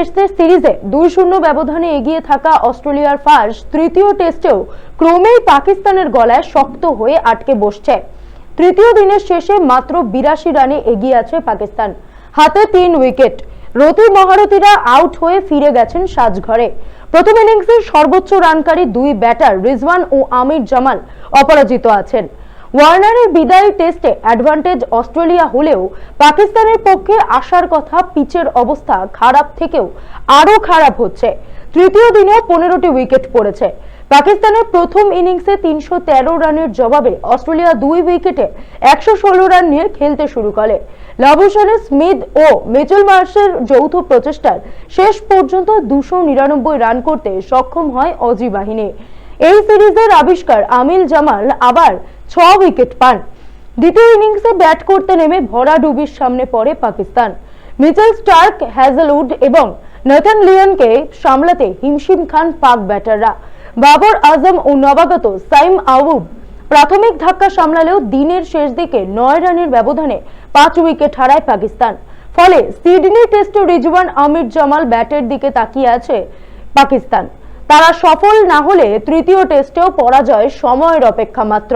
টেস্টের সিরিজে দুই শূন্য ব্যবধানে এগিয়ে থাকা অস্ট্রেলিয়ার ফার্স্ট তৃতীয় টেস্টেও ক্রমেই পাকিস্তানের গলায় শক্ত হয়ে আটকে বসছে। তৃতীয় দিনের শেষে মাত্র বিরাশি রানে এগিয়ে আছে পাকিস্তান। হাতে তিন উইকেট। রতি মহারতীরা আউট হয়ে ফিরে গেছেন সাজঘরে। প্রথম ইনিংসে সর্বোচ্চ রানকারী দুই ব্যাটার রিজওয়ান ও আমির জামাল অপরাজিত আছেন। ওয়ার্নারের বিদায়ী টেস্টে অ্যাডভান্টেজ অস্ট্রেলিয়া হলেও পাকিস্তানের পক্ষে আসার কথা পিচের অবস্থা খারাপ থেকেও আরও খারাপ হচ্ছে। তৃতীয় দিনেও পনেরোটি উইকেট পড়েছে। পাকিস্তানের প্রথম ইনিংসে তিনশো তেরো রানের জবাবে অস্ট্রেলিয়া দুই উইকেটে একশো ষোলো রান নিয়ে খেলতে শুরু করে। লাভুসানে স্মিথ ও মিচেল মার্শের যৌথ প্রচেষ্টার শেষ পর্যন্ত দুশো রান করতে সক্ষম হয় অজি বাহিনী। এই সিরিজের আবিষ্কার আমিল জামাল আবার ছ উইকেট পান। দ্বিতীয় ইনিংসে ব্যাট করতে নেমে ভরা ডুবির সামনে পড়ে পাকিস্তান। মিচেল স্টার্ক, হ্যাজেলউড এবং নথন লিয়নকে সামলাতে হিমশিম খান পাক ব্যাটাররা। বাবর আজম ও নবাগত সাইম আউব প্রাথমিক ধাক্কা সামলালেও দিনের শেষ দিকে নয় রানের ব্যবধানে পাঁচ উইকেট হারায় পাকিস্তান। ফলে সিডনি টেস্টে রিজওয়ান আমির জামাল ব্যাটের দিকে তাকিয়ে আছে পাকিস্তান। তারা সফল না হলে তৃতীয় টেস্টেও পরাজয় সময়ের অপেক্ষা মাত্র।